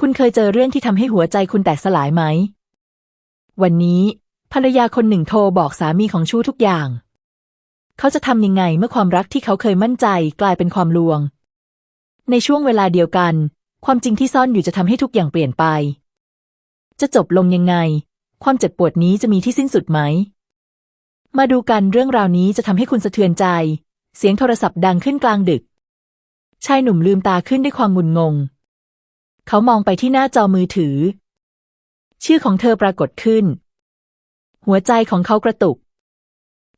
คุณเคยเจอเรื่องที่ทำให้หัวใจคุณแตกสลายไหม วันนี้ภรรยาคนหนึ่งโทรบอกสามีของชู้ทุกอย่าง เขาจะทำยังไงเมื่อความรักที่เขาเคยมั่นใจกลายเป็นความลวง ในช่วงเวลาเดียวกัน ความจริงที่ซ่อนอยู่จะทำให้ทุกอย่างเปลี่ยนไป จะจบลงยังไง ความเจ็บปวดนี้จะมีที่สิ้นสุดไหม มาดูกันเรื่องราวนี้จะทำให้คุณสะเทือนใจ เสียงโทรศัพท์ดังขึ้นกลางดึก ชายหนุ่มลืมตาขึ้นด้วยความงุนงง เขามองไปที่หน้าจอมือถือ ชื่อของเธอปรากฏขึ้น หัวใจของเขากระตุก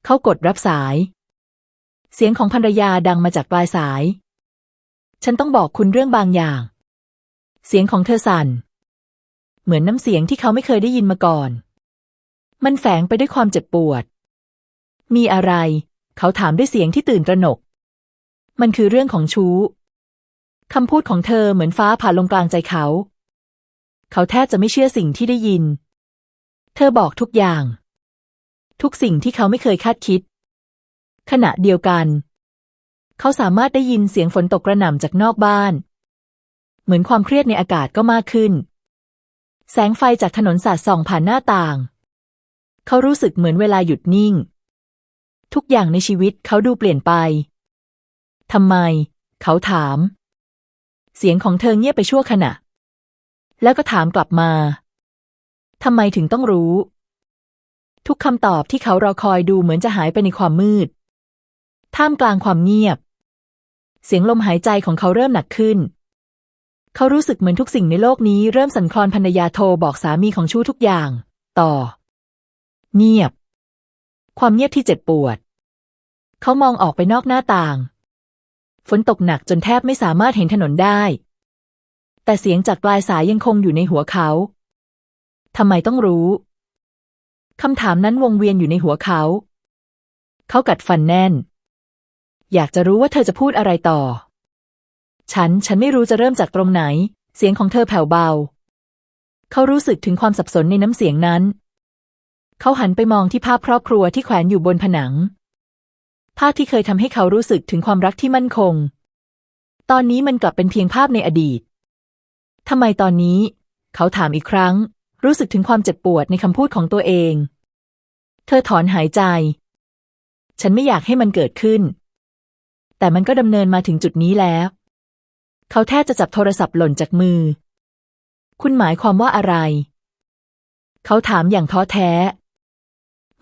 เขากดรับสาย เสียงของภรรยาดังมาจากปลายสาย ฉันต้องบอกคุณเรื่องบางอย่าง เสียงของเธอสั่น เหมือนน้ำเสียงที่เขาไม่เคยได้ยินมาก่อน มันแฝงไปด้วยความเจ็บปวด มีอะไร เขาถามด้วยเสียงที่ตื่นตระหนก มันคือเรื่องของชู้ คำพูดของเธอเหมือนฟ้าผ่าลงกลางใจเขา เขาแทบจะไม่เชื่อสิ่งที่ได้ยิน เธอบอกทุกอย่าง ทุกสิ่งที่เขาไม่เคยคาดคิด ขณะเดียวกัน เขาสามารถได้ยินเสียงฝนตกกระหน่ำจากนอกบ้าน เหมือนความเครียดในอากาศก็มากขึ้น แสงไฟจากถนนสาดส่องผ่านหน้าต่าง เขารู้สึกเหมือนเวลาหยุดนิ่ง ทุกอย่างในชีวิตเขาดูเปลี่ยนไปทำไม เขาถาม เสียงของเธอเงียบไปชั่วขณะ แล้วก็ถามกลับมาทำไมถึงต้องรู้ ทุกคำตอบที่เขารอคอยดูเหมือนจะหายไปในความมืด ท่ามกลางความเงียบ เสียงลมหายใจของเขาเริ่มหนักขึ้น เขารู้สึกเหมือนทุกสิ่งในโลกนี้เริ่มสั่นคลอนภรรยาโทรบอกสามีของชู้ทุกอย่าง ต่อ เงียบ ความเงียบที่เจ็บปวด เขามองออกไปนอกหน้าต่าง ฝนตกหนักจนแทบไม่สามารถเห็นถนนได้ แต่เสียงจากปลายสายยังคงอยู่ในหัวเขาทำไมต้องรู้คำถามนั้นวงเวียนอยู่ในหัวเขา เขากัดฟันแน่น อยากจะรู้ว่าเธอจะพูดอะไรต่อ ฉัน ฉันไม่รู้จะเริ่มจากตรงไหน เสียงของเธอแผ่วเบา เขารู้สึกถึงความสับสนในน้ำเสียงนั้น เขาหันไปมองที่ภาพครอบครัวที่แขวนอยู่บนผนัง ภาพที่เคยทำให้เขารู้สึกถึงความรักที่มั่นคง ตอนนี้มันกลับเป็นเพียงภาพในอดีตทำไมตอนนี้ เขาถามอีกครั้ง รู้สึกถึงความเจ็บปวดในคำพูดของตัวเอง เธอถอนหายใจ ฉันไม่อยากให้มันเกิดขึ้น แต่มันก็ดำเนินมาถึงจุดนี้แล้ว เขาแทบจะจับโทรศัพท์หล่นจากมือ คุณหมายความว่าอะไร เขาถามอย่างท้อแท้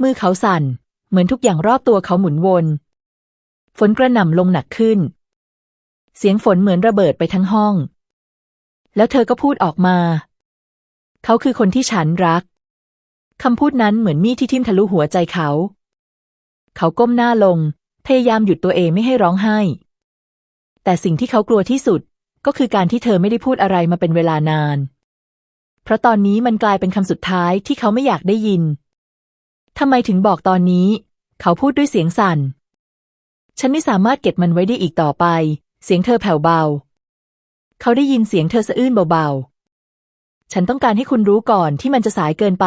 มือเขาสั่น เหมือนทุกอย่างรอบตัวเขาหมุนวน ฝนกระหน่ำลงหนักขึ้น เสียงฝนเหมือนระเบิดไปทั้งห้อง แล้วเธอก็พูดออกมา เขาคือคนที่ฉันรักคำพูดนั้นเหมือนมีดที่ทิ่มทะลุหัวใจเขา เขาก้มหน้าลง พยายามหยุดตัวเองไม่ให้ร้องไห้ แต่สิ่งที่เขากลัวที่สุดก็คือการที่เธอไม่ได้พูดอะไรมาเป็นเวลานาน เพราะตอนนี้มันกลายเป็นคำสุดท้ายที่เขาไม่อยากได้ยินทำไมถึงบอกตอนนี้ เขาพูดด้วยเสียงสั่น ฉันไม่สามารถเก็บมันไว้ได้อีกต่อไป เสียงเธอแผ่วเบา เขาได้ยินเสียงเธอสะอื้นเบาๆ ฉันต้องการให้คุณรู้ก่อนที่มันจะสายเกินไป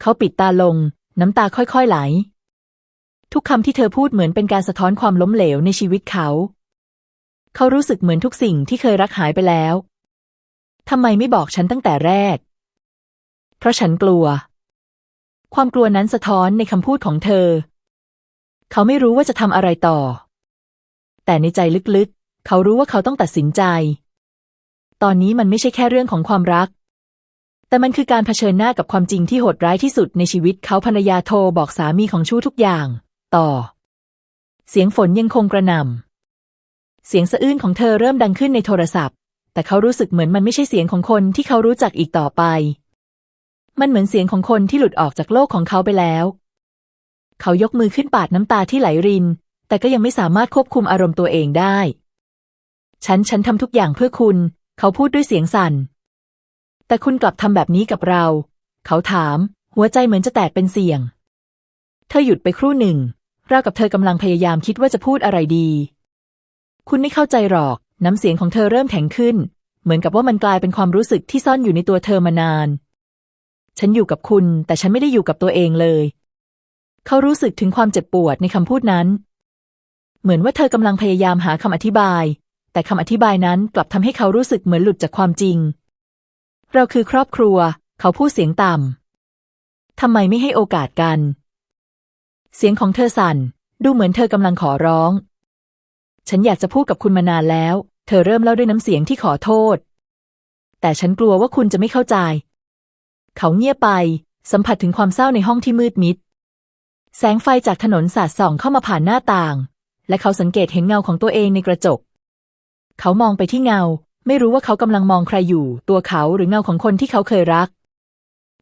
เขาปิดตาลง น้ำตาค่อยๆไหล ทุกคำที่เธอพูดเหมือนเป็นการสะท้อนความล้มเหลวในชีวิตเขา เขารู้สึกเหมือนทุกสิ่งที่เคยรักหายไปแล้วทำไมไม่บอกฉันตั้งแต่แรก เพราะฉันกลัว ความกลัวนั้นสะท้อนในคำพูดของเธอ เขาไม่รู้ว่าจะทำอะไรต่อ แต่ในใจลึกๆ เขารู้ว่าเขาต้องตัดสินใจ ตอนนี้มันไม่ใช่แค่เรื่องของความรัก แต่มันคือการเผชิญหน้ากับความจริงที่โหดร้ายที่สุดในชีวิตเขาภรรยาโทรบอกสามีของชู้ทุกอย่าง ต่อ เสียงฝนยังคงกระหน่ำเสียงสะอื้นของเธอเริ่มดังขึ้นในโทรศัพท์ แต่เขารู้สึกเหมือนมันไม่ใช่เสียงของคนที่เขารู้จักอีกต่อไปมันเหมือนเสียงของคนที่หลุดออกจากโลกของเขาไปแล้ว เขายกมือขึ้นปาดน้ำตาที่ไหลริน แต่ก็ยังไม่สามารถควบคุมอารมณ์ตัวเองได้ ฉันฉันทำทุกอย่างเพื่อคุณ เขาพูดด้วยเสียงสั่น แต่คุณกลับทำแบบนี้กับเรา เขาถาม หัวใจเหมือนจะแตกเป็นเสียง เธอหยุดไปครู่หนึ่งรากับเธอกำลังพยายามคิดว่าจะพูดอะไรดี คุณไม่เข้าใจหรอก น้ำเสียงของเธอเริ่มแข็งขึ้น เหมือนกับว่ามันกลายเป็นความรู้สึกที่ซ่อนอยู่ในตัวเธอมานาน ฉันอยู่กับคุณ แต่ฉันไม่ได้อยู่กับตัวเองเลย เขารู้สึกถึงความเจ็บปวดในคำพูดนั้น เหมือนว่าเธอกำลังพยายามหาคำอธิบาย แต่คำอธิบายนั้นกลับทำให้เขารู้สึกเหมือนหลุดจากความจริง เราคือครอบครัว เขาพูดเสียงต่ำทำไมไม่ให้โอกาสกัน เสียงของเธอสั่น ดูเหมือนเธอกำลังขอร้อง ฉันอยากจะพูดกับคุณมานานแล้ว เธอเริ่มเล่าด้วยน้ำเสียงที่ขอโทษ แต่ฉันกลัวว่าคุณจะไม่เข้าใจ เขาเงียบไป สัมผัสถึงความเศร้าในห้องที่มืดมิด แสงไฟจากถนนสาดส่องเข้ามาผ่านหน้าต่าง และเขาสังเกตเห็นเงาของตัวเองในกระจก เขามองไปที่เงา ไม่รู้ว่าเขากำลังมองใครอยู่ ตัวเขาหรือเงาของคนที่เขาเคยรัก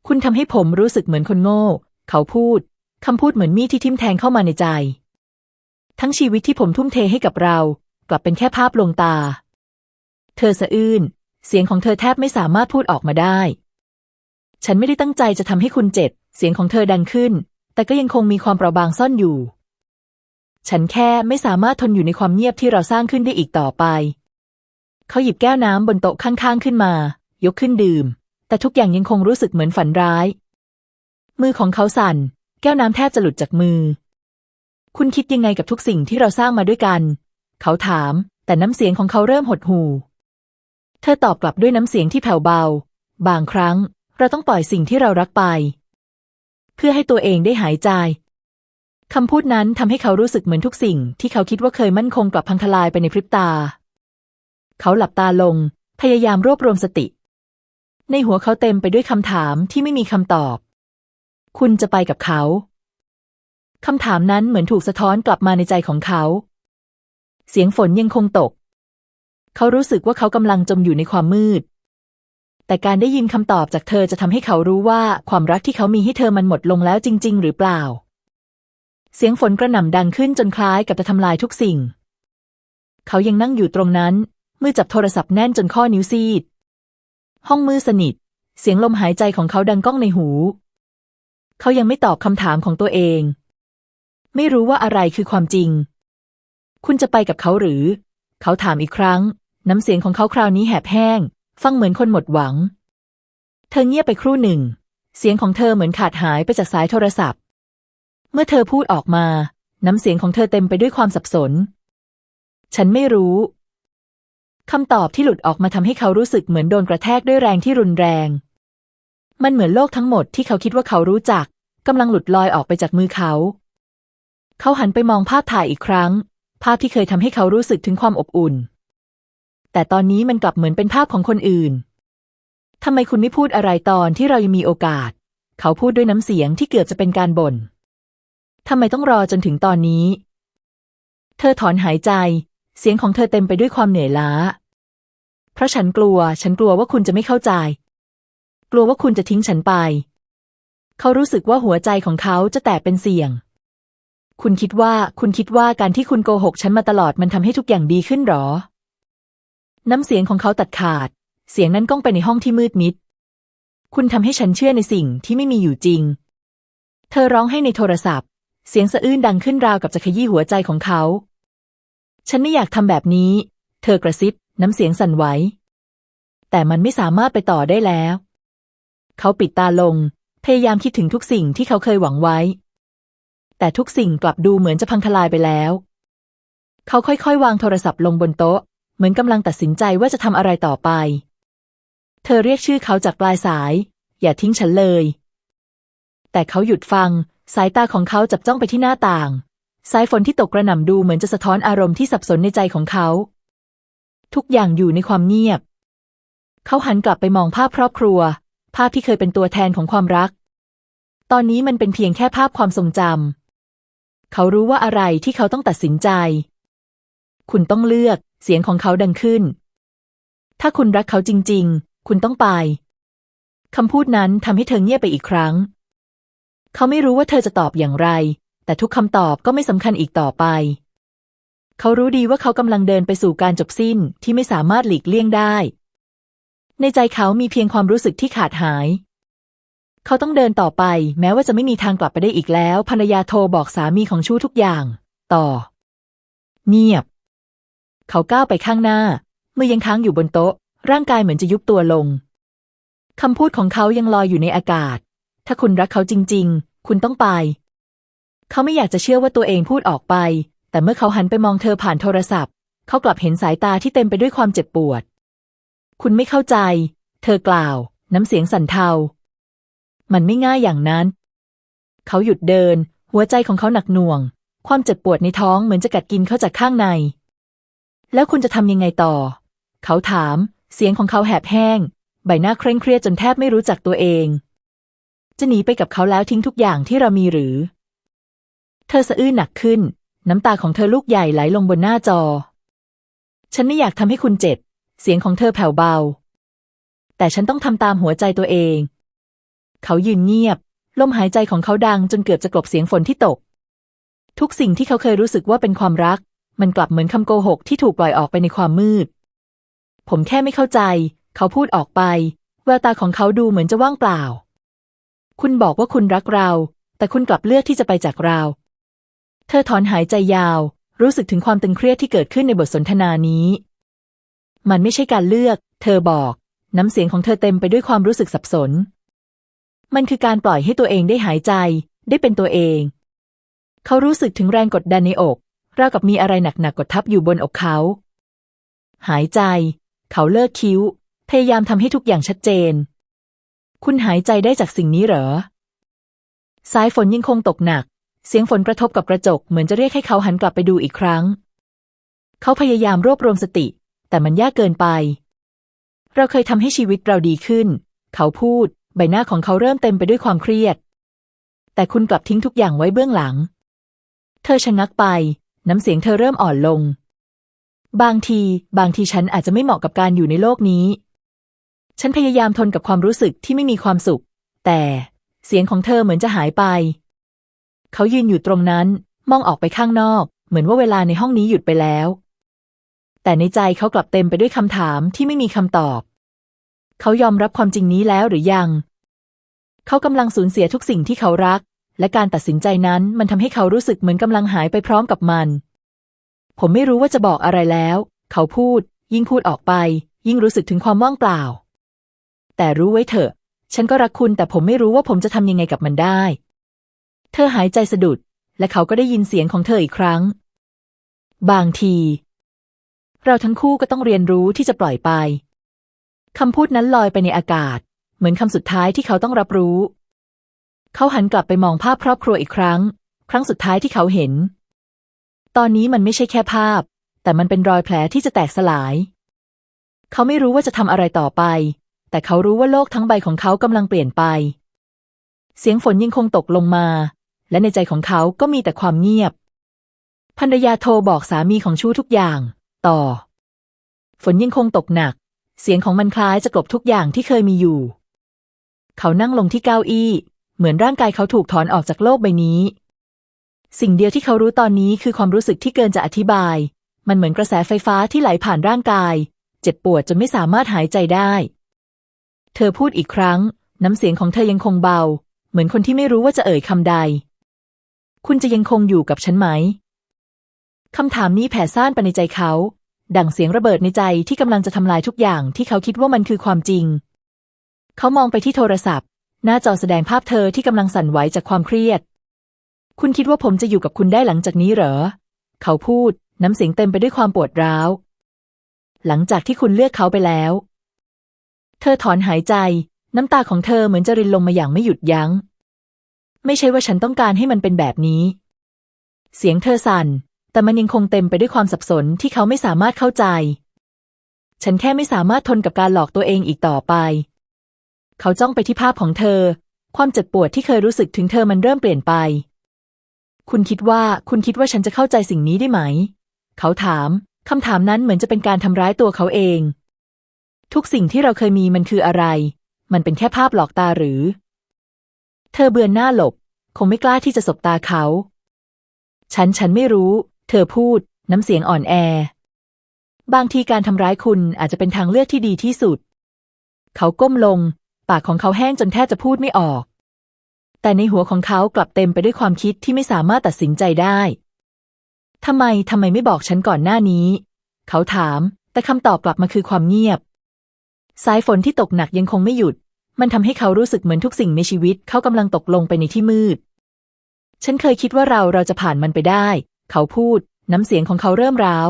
คุณทำให้ผมรู้สึกเหมือนคนโง่ เขาพูดคำพูดเหมือนมีดที่ทิ่มแทงเข้ามาในใจ ทั้งชีวิตที่ผมทุ่มเทให้กับเรา กลับเป็นแค่ภาพลวงตา เธอสะอื้น เสียงของเธอแทบไม่สามารถพูดออกมาได้ ฉันไม่ได้ตั้งใจจะทำให้คุณเจ็บ เสียงของเธอดังขึ้น แต่ก็ยังคงมีความเปราะบางซ่อนอยู่ ฉันแค่ไม่สามารถทนอยู่ในความเงียบที่เราสร้างขึ้นได้อีกต่อไป เขาหยิบแก้วน้ำบนโต๊ะข้างๆขึ้นมา ยกขึ้นดื่ม แต่ทุกอย่างยังคงรู้สึกเหมือนฝันร้าย มือของเขาสั่น แก้วน้ำแทบจะหลุดจากมือ คุณคิดยังไงกับทุกสิ่งที่เราสร้างมาด้วยกัน เขาถาม แต่น้ำเสียงของเขาเริ่มหดหู่เธอตอบกลับด้วยน้ำเสียงที่แผ่วเบา บางครั้งเราต้องปล่อยสิ่งที่เรารักไป เพื่อให้ตัวเองได้หายใจคำพูดนั้นทำให้เขารู้สึกเหมือนทุกสิ่ง ที่เขาคิดว่าเคยมั่นคงกลับพังทลายไปในพริบตา เขาหลับตาลง พยายามรวบรวมสติ ในหัวเขาเต็มไปด้วยคำถามที่ไม่มีคำตอบ คุณจะไปกับเขาคำถามนั้นเหมือนถูกสะท้อนกลับมาในใจของเขา เสียงฝนยังคงตก เขารู้สึกว่าเขากำลังจมอยู่ในความมืด แต่การได้ยินคำตอบจากเธอจะทำให้เขารู้ว่าความรักที่เขามีให้เธอมันหมดลงแล้วจริง ๆ หรือเปล่า เสียงฝนกระหน่ำดังขึ้นจนคล้ายกับจะทำลายทุกสิ่ง เขายังนั่งอยู่ตรงนั้น มือจับโทรศัพท์แน่นจนข้อนิ้วซีด ห้องมือสนิท เสียงลมหายใจของเขาดังก้องในหู เขายังไม่ตอบคำถามของตัวเอง ไม่รู้ว่าอะไรคือความจริง คุณจะไปกับเขาหรือ เขาถามอีกครั้ง น้ำเสียงของเขาคราวนี้แหบแห้ง ฟังเหมือนคนหมดหวัง เธอเงียบไปครู่หนึ่ง เสียงของเธอเหมือนขาดหายไปจากสายโทรศัพท์ เมื่อเธอพูดออกมา น้ำเสียงของเธอเต็มไปด้วยความสับสน ฉันไม่รู้คำตอบที่หลุดออกมาทำให้เขารู้สึกเหมือนโดนกระแทกด้วยแรงที่รุนแรง มันเหมือนโลกทั้งหมดที่เขาคิดว่าเขารู้จักกำลังหลุดลอยออกไปจากมือเขา เขาหันไปมองภาพถ่ายอีกครั้ง ภาพที่เคยทำให้เขารู้สึกถึงความอบอุ่น แต่ตอนนี้มันกลับเหมือนเป็นภาพของคนอื่นทำไมคุณไม่พูดอะไรตอนที่เรายังมีโอกาส เขาพูดด้วยน้ำเสียงที่เกือบจะเป็นการบ่นทำไมต้องรอจนถึงตอนนี้ เธอถอนหายใจ เสียงของเธอเต็มไปด้วยความเหนื่อยล้า เพราะฉันกลัว ฉันกลัวว่าคุณจะไม่เข้าใจ กลัวว่าคุณจะทิ้งฉันไป เขารู้สึกว่าหัวใจของเขาจะแตกเป็นเสี่ยง คุณคิดว่า คุณคิดว่าการที่คุณโกหกฉันมาตลอดมันทำให้ทุกอย่างดีขึ้นหรอ น้ำเสียงของเขาตัดขาด เสียงนั้นก้องไปในห้องที่มืดมิด คุณทำให้ฉันเชื่อในสิ่งที่ไม่มีอยู่จริง เธอร้องให้ในโทรศัพท์ เสียงสะอื้นดังขึ้นราวกับจะขยี้หัวใจของเขา ฉันไม่อยากทำแบบนี้ เธอกระซิบ น้ำเสียงสั่นไหว แต่มันไม่สามารถไปต่อได้แล้ว เขาปิดตาลง พยายามคิดถึงทุกสิ่งที่เขาเคยหวังไว้ แต่ทุกสิ่งกลับดูเหมือนจะพังทลายไปแล้ว เขาค่อยๆ วางโทรศัพท์ลงบนโต๊ะ เหมือนกำลังตัดสินใจว่าจะทำอะไรต่อไป เธอเรียกชื่อเขาจากปลายสาย อย่าทิ้งฉันเลย แต่เขาหยุดฟัง สายตาของเขาจับจ้องไปที่หน้าต่าง สายฝนที่ตกกระหน่ำดูเหมือนจะสะท้อนอารมณ์ที่สับสนในใจของเขา ทุกอย่างอยู่ในความเงียบ เขาหันกลับไปมองภาพครอบครัว ภาพที่เคยเป็นตัวแทนของความรัก ตอนนี้มันเป็นเพียงแค่ภาพความทรงจำเขารู้ว่าอะไรที่เขาต้องตัดสินใจ คุณต้องเลือก เสียงของเขาดังขึ้น ถ้าคุณรักเขาจริง ๆ คุณต้องไป คำพูดนั้นทำให้เธอเงียบไปอีกครั้ง เขาไม่รู้ว่าเธอจะตอบอย่างไร แต่ทุกคำตอบก็ไม่สำคัญอีกต่อไป เขารู้ดีว่าเขากำลังเดินไปสู่การจบสิ้นที่ไม่สามารถหลีกเลี่ยงได้ ในใจเขามีเพียงความรู้สึกที่ขาดหายเขาต้องเดินต่อไป แม้ว่าจะไม่มีทางกลับไปได้อีกแล้ว ภรรยาโทรบอกสามีของชู้ทุกอย่าง ต่อ เงียบ เขาก้าวไปข้างหน้า มือยังค้างอยู่บนโต๊ะ ร่างกายเหมือนจะยุบตัวลง คำพูดของเขายังลอยอยู่ในอากาศ ถ้าคุณรักเขาจริง ๆ คุณต้องไป เขาไม่อยากจะเชื่อว่าตัวเองพูดออกไป แต่เมื่อเขาหันไปมองเธอผ่านโทรศัพท์ เขากลับเห็นสายตาที่เต็มไปด้วยความเจ็บปวด คุณไม่เข้าใจ เธอกล่าว น้ำเสียงสั่นเทา มันไม่ง่ายอย่างนั้น เขาหยุดเดิน หัวใจของเขาหนักหน่วง ความเจ็บปวดในท้องเหมือนจะกัดกินเขาจากข้างใน แล้วคุณจะทำยังไงต่อ เขาถาม เสียงของเขาแหบแห้ง ใบหน้าเคร่งเครียดจนแทบไม่รู้จักตัวเอง จะหนีไปกับเขาแล้วทิ้งทุกอย่างที่เรามีหรือ เธอสะอื้นหนักขึ้น น้ำตาของเธอลูกใหญ่ไหลลงบนหน้าจอ ฉันไม่อยากทำให้คุณเจ็บ เสียงของเธอแผ่วเบา แต่ฉันต้องทำตามหัวใจตัวเอง เขายืนเงียบ ลมหายใจของเขาดังจนเกือบจะกลบเสียงฝนที่ตก ทุกสิ่งที่เขาเคยรู้สึกว่าเป็นความรัก มันกลับเหมือนคำโกหกที่ถูกปล่อยออกไปในความมืด ผมแค่ไม่เข้าใจ เขาพูดออกไป แววตาของเขาดูเหมือนจะว่างเปล่า คุณบอกว่าคุณรักเรา แต่คุณกลับเลือกที่จะไปจากเรา เธอถอนหายใจยาว รู้สึกถึงความตึงเครียดที่เกิดขึ้นในบทสนทนานี้ มันไม่ใช่การเลือก เธอบอก น้ำเสียงของเธอเต็มไปด้วยความรู้สึกสับสน มันคือการปล่อยให้ตัวเองได้หายใจ ได้เป็นตัวเอง เขารู้สึกถึงแรงกดดันในอก ราวกับมีอะไรหนักๆกดทับอยู่บนอกเขา หายใจ เขาเลิกคิ้ว พยายามทำให้ทุกอย่างชัดเจน คุณหายใจได้จากสิ่งนี้เหรอ สายฝนยังคงตกหนัก เสียงฝนกระทบกับกระจกเหมือนจะเรียกให้เขาหันกลับไปดูอีกครั้ง เขาพยายามรวบรวมสติ แต่มันยากเกินไป เราเคยทำให้ชีวิตเราดีขึ้น เขาพูด ใบหน้าของเขาเริ่มเต็มไปด้วยความเครียด แต่คุณกลับทิ้งทุกอย่างไว้เบื้องหลัง เธอชะงักไป น้ำเสียงเธอเริ่มอ่อนลง บางที บางทีฉันอาจจะไม่เหมาะกับการอยู่ในโลกนี้ ฉันพยายามทนกับความรู้สึกที่ไม่มีความสุข แต่เสียงของเธอเหมือนจะหายไป เขายืนอยู่ตรงนั้น มองออกไปข้างนอก เหมือนว่าเวลาในห้องนี้หยุดไปแล้ว แต่ในใจเขากลับเต็มไปด้วยคำถามที่ไม่มีคำตอบ เขายอมรับความจริงนี้แล้วหรือยัง เขากำลังสูญเสียทุกสิ่งที่เขารัก และการตัดสินใจนั้นมันทำให้เขารู้สึกเหมือนกำลังหายไปพร้อมกับมัน ผมไม่รู้ว่าจะบอกอะไรแล้ว เขาพูด ยิ่งพูดออกไป ยิ่งรู้สึกถึงความว่างเปล่า แต่รู้ไว้เถอะ ฉันก็รักคุณแต่ผมไม่รู้ว่าผมจะทำยังไงกับมันได้ เธอหายใจสะดุด และเขาก็ได้ยินเสียงของเธออีกครั้ง บางที เราทั้งคู่ก็ต้องเรียนรู้ที่จะปล่อยไปคำพูดนั้นลอยไปในอากาศ เหมือนคำสุดท้ายที่เขาต้องรับรู้ เขาหันกลับไปมองภาพครอบครัวอีกครั้ง ครั้งสุดท้ายที่เขาเห็น ตอนนี้มันไม่ใช่แค่ภาพ แต่มันเป็นรอยแผลที่จะแตกสลาย เขาไม่รู้ว่าจะทำอะไรต่อไป แต่เขารู้ว่าโลกทั้งใบของเขากำลังเปลี่ยนไป เสียงฝนยังคงตกลงมา และในใจของเขาก็มีแต่ความเงียบภรรยาโทรบอกสามีของชู้ทุกอย่าง ต่อ ฝนยังคงตกหนัก เสียงของมันคล้ายจะกลบทุกอย่างที่เคยมีอยู่ เขานั่งลงที่เก้าอี้ เหมือนร่างกายเขาถูกถอนออกจากโลกใบนี้ สิ่งเดียวที่เขารู้ตอนนี้คือความรู้สึกที่เกินจะอธิบาย มันเหมือนกระแสไฟฟ้าที่ไหลผ่านร่างกาย เจ็บปวดจนไม่สามารถหายใจได้ เธอพูดอีกครั้ง น้ำเสียงของเธอยังคงเบา เหมือนคนที่ไม่รู้ว่าจะเอ่ยคำใด คุณจะยังคงอยู่กับฉันไหมคำถามนี้แผ่ซ่านไปในใจเขา ดังเสียงระเบิดในใจที่กำลังจะทำลายทุกอย่างที่เขาคิดว่ามันคือความจริง เขามองไปที่โทรศัพท์ หน้าจอแสดงภาพเธอที่กำลังสั่นไหวจากความเครียด คุณคิดว่าผมจะอยู่กับคุณได้หลังจากนี้เหรอ เขาพูด น้ำเสียงเต็มไปด้วยความปวดร้าว หลังจากที่คุณเลือกเขาไปแล้ว เธอถอนหายใจ น้ำตาของเธอเหมือนจะรินลงมาอย่างไม่หยุดยัง้ง ไม่ใช่ว่าฉันต้องการให้มันเป็นแบบนี้ เสียงเธอสั่น แต่มันยังคงเต็มไปด้วยความสับสนที่เขาไม่สามารถเข้าใจ ฉันแค่ไม่สามารถทนกับการหลอกตัวเองอีกต่อไป เขาจ้องไปที่ภาพของเธอ ความเจ็บปวดที่เคยรู้สึกถึงเธอมันเริ่มเปลี่ยนไป คุณคิดว่าคุณคิดว่าฉันจะเข้าใจสิ่งนี้ได้ไหม เขาถาม คำถามนั้นเหมือนจะเป็นการทำร้ายตัวเขาเอง ทุกสิ่งที่เราเคยมีมันคืออะไร มันเป็นแค่ภาพหลอกตาหรือ เธอเบือนหน้าหลบ คงไม่กล้าที่จะสบตาเขา ฉันฉันไม่รู้ เธอพูด น้ำเสียงอ่อนแอ บางทีการทำร้ายคุณอาจจะเป็นทางเลือกที่ดีที่สุด เขาก้มลง ปากของเขาแห้งจนแทบจะพูดไม่ออก แต่ในหัวของเขากลับเต็มไปด้วยความคิดที่ไม่สามารถตัดสินใจได้ทำไมทำไมไม่บอกฉันก่อนหน้านี้ เขาถาม แต่คำตอบกลับมาคือความเงียบ สายฝนที่ตกหนักยังคงไม่หยุด มันทำให้เขารู้สึกเหมือนทุกสิ่งในชีวิตเขากำลังตกลงไปในที่มืด ฉันเคยคิดว่าเราเราจะผ่านมันไปได้ เขาพูด น้ำเสียงของเขาเริ่มร้าว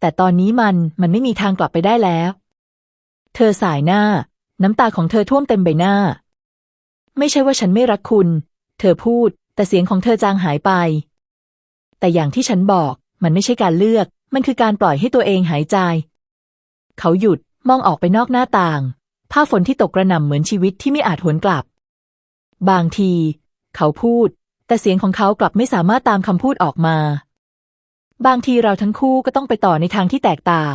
แต่ตอนนี้มันมันไม่มีทางกลับไปได้แล้ว เธอสายหน้า น้ำตาของเธอท่วมเต็มใบหน้า ไม่ใช่ว่าฉันไม่รักคุณ เธอพูด แต่เสียงของเธอจางหายไป แต่อย่างที่ฉันบอก มันไม่ใช่การเลือก มันคือการปล่อยให้ตัวเองหายใจ เขาหยุดมองออกไปนอกหน้าต่าง ผ้าฝนที่ตกกระหน่ำเหมือนชีวิตที่ไม่อาจหวนกลับ บางที เขาพูด แต่เสียงของเขากลับไม่สามารถตามคำพูดออกมา บางทีเราทั้งคู่ก็ต้องไปต่อในทางที่แตกต่าง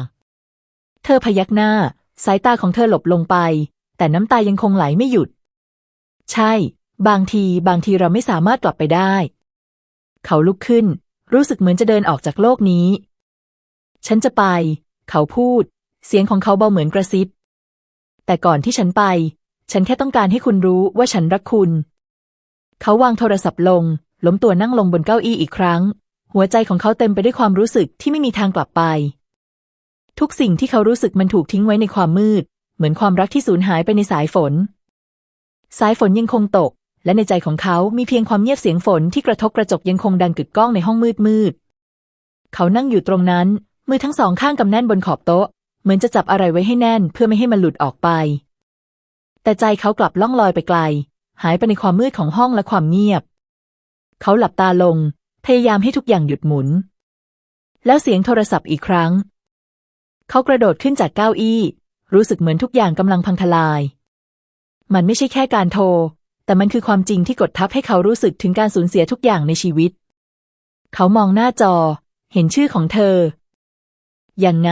เธอพยักหน้า สายตาของเธอหลบลงไป แต่น้ำตายังคงไหลไม่หยุด ใช่ บางทีบางทีเราไม่สามารถกลับไปได้ เขาลุกขึ้น รู้สึกเหมือนจะเดินออกจากโลกนี้ ฉันจะไป เขาพูด เสียงของเขาเบาเหมือนกระซิบ แต่ก่อนที่ฉันไป ฉันแค่ต้องการให้คุณรู้ว่าฉันรักคุณ เขาวางโทรศัพท์ลง ล้มตัวนั่งลงบนเก้าอี้อีกครั้ง หัวใจของเขาเต็มไปด้วยความรู้สึกที่ไม่มีทางกลับไป ทุกสิ่งที่เขารู้สึกมันถูกทิ้งไว้ในความมืด เหมือนความรักที่สูญหายไปในสายฝน สายฝนยังคงตก และในใจของเขามีเพียงความเงียบเสียงฝนที่กระทบกระจกยังคงดังกึกก้องในห้องมืดมืด เขานั่งอยู่ตรงนั้น มือทั้งสองข้างกำแน่นบนขอบโต๊ะ เหมือนจะจับอะไรไว้ให้แน่นเพื่อไม่ให้มันหลุดออกไป แต่ใจเขากลับล่องลอยไปไกล หายไปในความมืดของห้องและความเงียบ เขาหลับตาลง พยายามให้ทุกอย่างหยุดหมุน แล้วเสียงโทรศัพท์อีกครั้ง เขากระโดดขึ้นจากเก้าอี้ รู้สึกเหมือนทุกอย่างกำลังพังทลาย มันไม่ใช่แค่การโทร แต่มันคือความจริงที่กดทับให้เขารู้สึกถึงการสูญเสียทุกอย่างในชีวิต เขามองหน้าจอ เห็นชื่อของเธอ ยังไง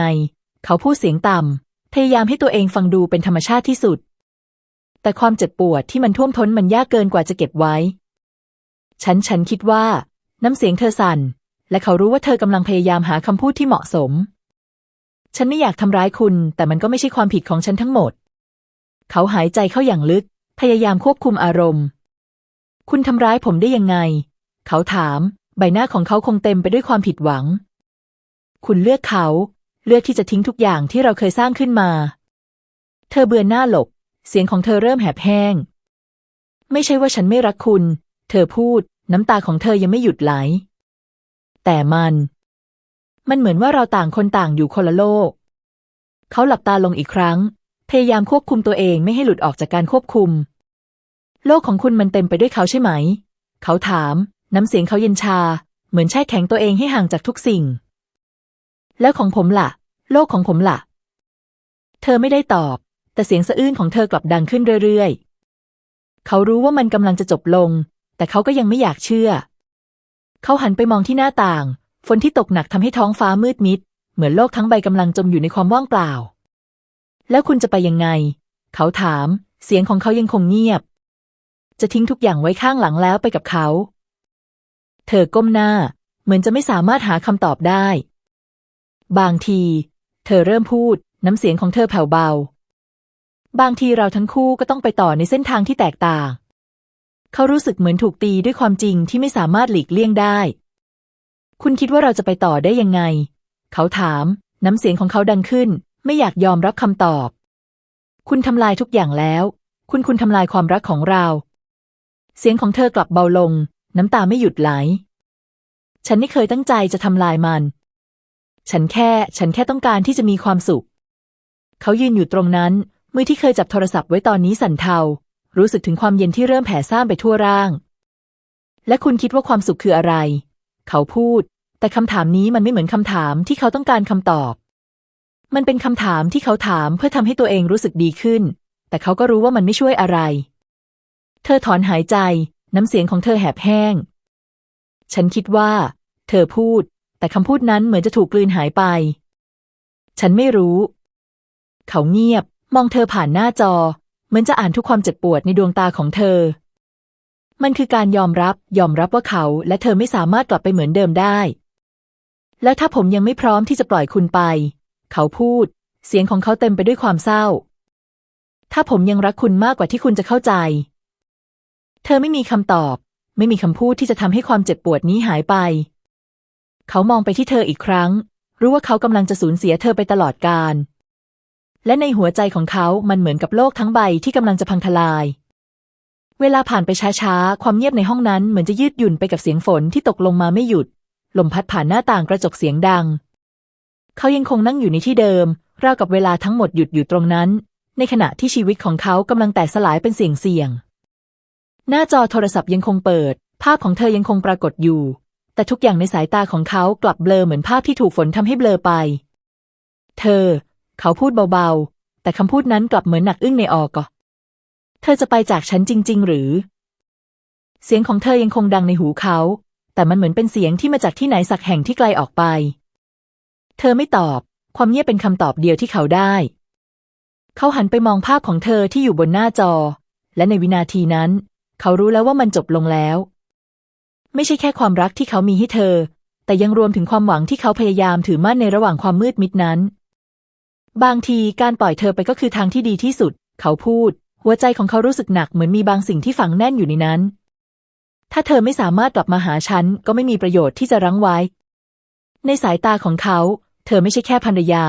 เขาพูดเสียงต่ำพยายามให้ตัวเองฟังดูเป็นธรรมชาติที่สุด แต่ความเจ็บปวดที่มันท่วมท้นมันยากเกินกว่าจะเก็บไว้ ฉันฉันคิดว่า น้ำเสียงเธอสั่นและเขารู้ว่าเธอกำลังพยายามหาคำพูดที่เหมาะสม ฉันไม่อยากทำร้ายคุณ แต่มันก็ไม่ใช่ความผิดของฉันทั้งหมด เขาหายใจเข้าอย่างลึก พยายามควบคุมอารมณ์ คุณทำร้ายผมได้ยังไง เขาถาม ใบหน้าของเขาคงเต็มไปด้วยความผิดหวัง คุณเลือกเขา เลือกที่จะทิ้งทุกอย่างที่เราเคยสร้างขึ้นมา เธอเบือนหน้าหลบ เสียงของเธอเริ่มแหบแห้ง ไม่ใช่ว่าฉันไม่รักคุณ เธอพูด น้ำตาของเธอยังไม่หยุดไหล แต่มัน มันเหมือนว่าเราต่างคนต่างอยู่คนละโลก เขาหลับตาลงอีกครั้ง พยายามควบคุมตัวเองไม่ให้หลุดออกจากการควบคุม โลกของคุณมันเต็มไปด้วยเขาใช่ไหม เขาถาม น้ำเสียงเขาเย็นชา เหมือนแช่แข็งตัวเองให้ห่างจากทุกสิ่ง แล้วของผมล่ะ โลกของผมล่ะ เธอไม่ได้ตอบ แต่เสียงสะอื้นของเธอกลับดังขึ้นเรื่อยๆ เขารู้ว่ามันกำลังจะจบลง แต่เขาก็ยังไม่อยากเชื่อ เขาหันไปมองที่หน้าต่าง ฝนที่ตกหนักทำให้ท้องฟ้ามืดมิด เหมือนโลกทั้งใบกำลังจมอยู่ในความว่างเปล่า แล้วคุณจะไปยังไง เขาถาม เสียงของเขายังคงเงียบ จะทิ้งทุกอย่างไว้ข้างหลังแล้วไปกับเขา เธอก้มหน้า เหมือนจะไม่สามารถหาคำตอบได้ บางที เธอเริ่มพูด น้ำเสียงของเธอแผ่วเบา บางทีเราทั้งคู่ก็ต้องไปต่อในเส้นทางที่แตกต่าง เขารู้สึกเหมือนถูกตีด้วยความจริงที่ไม่สามารถหลีกเลี่ยงได้ คุณคิดว่าเราจะไปต่อได้ยังไง เขาถาม น้ำเสียงของเขาดังขึ้น ไม่อยากยอมรับคำตอบ คุณทำลายทุกอย่างแล้ว คุณคุณทำลายความรักของเรา เสียงของเธอกลับเบาลง น้ำตาไม่หยุดไหล ฉันไม่เคยตั้งใจจะทำลายมัน ฉันแค่ ฉันแค่ต้องการที่จะมีความสุข เขายืนอยู่ตรงนั้น มือที่เคยจับโทรศัพท์ไว้ตอนนี้สั่นเทา รู้สึกถึงความเย็นที่เริ่มแผ่ซ่านไปทั่วร่าง และคุณคิดว่าความสุขคืออะไร เขาพูด แต่คำถามนี้มันไม่เหมือนคำถามที่เขาต้องการคำตอบ มันเป็นคำถามที่เขาถามเพื่อทำให้ตัวเองรู้สึกดีขึ้น แต่เขาก็รู้ว่ามันไม่ช่วยอะไร เธอถอนหายใจ น้ำเสียงของเธอแหบแห้ง ฉันคิดว่า เธอพูด แต่คำพูดนั้นเหมือนจะถูกกลืนหายไป ฉันไม่รู้ เขาเงียบ มองเธอผ่านหน้าจอ เหมือนจะอ่านทุกความเจ็บปวดในดวงตาของเธอ มันคือการยอมรับ ยอมรับว่าเขา และเธอไม่สามารถกลับไปเหมือนเดิมได้ แล้วถ้าผมยังไม่พร้อมที่จะปล่อยคุณไป เขาพูด เสียงของเขาเต็มไปด้วยความเศร้า ถ้าผมยังรักคุณมากกว่าที่คุณจะเข้าใจ เธอไม่มีคำตอบ ไม่มีคำพูดที่จะทำให้ความเจ็บปวดนี้หายไป เขามองไปที่เธออีกครั้ง รู้ว่าเขากำลังจะสูญเสียเธอไปตลอดกาลและในหัวใจของเขา มันเหมือนกับโลกทั้งใบที่กำลังจะพังทลาย เวลาผ่านไปช้าๆ ความเงียบในห้องนั้นเหมือนจะยืดหยุ่นไปกับเสียงฝนที่ตกลงมาไม่หยุด ลมพัดผ่านหน้าต่างกระจกเสียงดัง เขายังคงนั่งอยู่ในที่เดิม ราวกับเวลาทั้งหมดหยุดอยู่ตรงนั้น ในขณะที่ชีวิตของเขากำลังแตกสลายเป็นเสียงเสียงๆหน้าจอโทรศัพท์ยังคงเปิด ภาพของเธอยังคงปรากฏอยู่ แต่ทุกอย่างในสายตาของเขากลับเบลอเหมือนภาพที่ถูกฝนทำให้เบลอไป เธอ เขาพูดเบาๆ แต่คำพูดนั้นกลับเหมือนหนักอึ้งในออกอ เธอจะไปจากฉันจริง ๆ หรือ เสียงของเธอยังคงดังในหูเขา แต่มันเหมือนเป็นเสียงที่มาจากที่ไหนสักแห่งที่ไกลออกไป เธอไม่ตอบ ความเงียบเป็นคำตอบเดียวที่เขาได้ เขาหันไปมองภาพของเธอที่อยู่บนหน้าจอ และในวินาทีนั้น เขารู้แล้วว่ามันจบลงแล้ว ไม่ใช่แค่ความรักที่เขามีให้เธอ แต่ยังรวมถึงความหวังที่เขาพยายามถือมั่นในระหว่างความมืดมิดนั้น บางทีการปล่อยเธอไปก็คือทางที่ดีที่สุด เขาพูด หัวใจของเขารู้สึกหนักเหมือนมีบางสิ่งที่ฝังแน่นอยู่ในนั้น ถ้าเธอไม่สามารถกลับมาหาฉัน ก็ไม่มีประโยชน์ที่จะรั้งไว้ ในสายตาของเขา เธอไม่ใช่แค่ภรรยา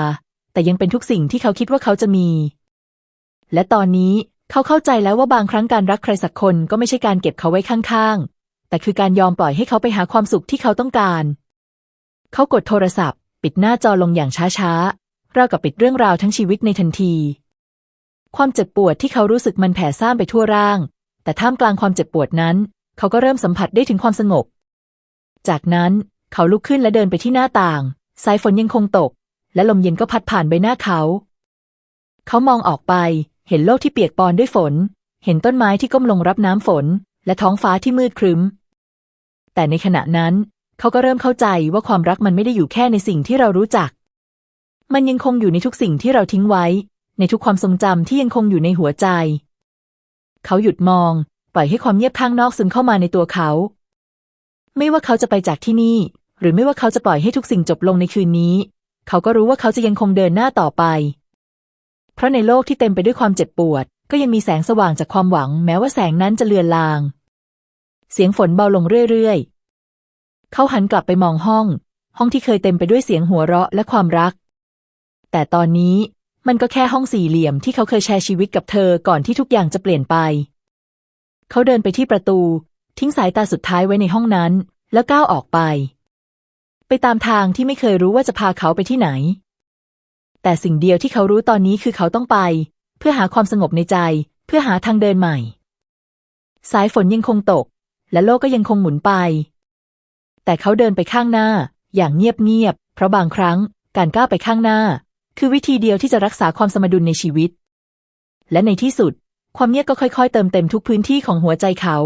แต่ยังเป็นทุกสิ่งที่เขาคิดว่าเขาจะมี และตอนนี้เขาเข้าใจแล้วว่าบางครั้งการรักใครสักคนก็ไม่ใช่การเก็บเขาไว้ข้างๆ แต่คือการยอมปล่อยให้เขาไปหาความสุขที่เขาต้องการ เขากดโทรศัพท์ ปิดหน้าจอลงอย่างช้าๆราวกับปิดเรื่องราวทั้งชีวิตในทันที ความเจ็บปวดที่เขารู้สึกมันแผ่ซ่านไปทั่วร่าง แต่ท่ามกลางความเจ็บปวดนั้น เขาก็เริ่มสัมผัสได้ถึงความสงบ จากนั้นเขาลุกขึ้นและเดินไปที่หน้าต่าง สายฝนยังคงตก และลมเย็นก็พัดผ่านใบหน้าเขา เขามองออกไป เห็นโลกที่เปียกปอนด้วยฝน เห็นต้นไม้ที่ก้มลงรับน้ำฝน และท้องฟ้าที่มืดครึ้ม แต่ในขณะนั้น เขาก็เริ่มเข้าใจว่าความรักมันไม่ได้อยู่แค่ในสิ่งที่เรารู้จัก มันยังคงอยู่ในทุกสิ่งที่เราทิ้งไว้ ในทุกความทรงจำที่ยังคงอยู่ในหัวใจ เขาหยุดมอง ปล่อยให้ความเงียบข้างนอกซึมเข้ามาในตัวเขา ไม่ว่าเขาจะไปจากที่นี่ หรือไม่ว่าเขาจะปล่อยให้ทุกสิ่งจบลงในคืนนี้ เขาก็รู้ว่าเขาจะยังคงเดินหน้าต่อไป เพราะในโลกที่เต็มไปด้วยความเจ็บปวด ก็ยังมีแสงสว่างจากความหวัง แม้ว่าแสงนั้นจะเลือนลาง เสียงฝนเบาลงเรื่อยๆ เขาหันกลับไปมองห้อง ห้องที่เคยเต็มไปด้วยเสียงหัวเราะและความรัก แต่ตอนนี้ มันก็แค่ห้องสี่เหลี่ยมที่เขาเคยแชร์ชีวิตกับเธอก่อนที่ทุกอย่างจะเปลี่ยนไป เขาเดินไปที่ประตู ทิ้งสายตาสุดท้ายไว้ในห้องนั้น แล้วก้าวออกไป ไปตามทางที่ไม่เคยรู้ว่าจะพาเขาไปที่ไหน แต่สิ่งเดียวที่เขารู้ตอนนี้คือเขาต้องไป เพื่อหาความสงบในใจ เพื่อหาทางเดินใหม่ สายฝนยังคงตก และโลกก็ยังคงหมุนไป แต่เขาเดินไปข้างหน้า อย่างเงียบๆเพราะบางครั้งการก้าวไปข้างหน้า คือวิธีเดียวที่จะรักษาความสมดุลในชีวิต และในที่สุด ความเงียบก็ค่อย ๆ เติมเต็มทุกพื้นที่ของหัวใจเขา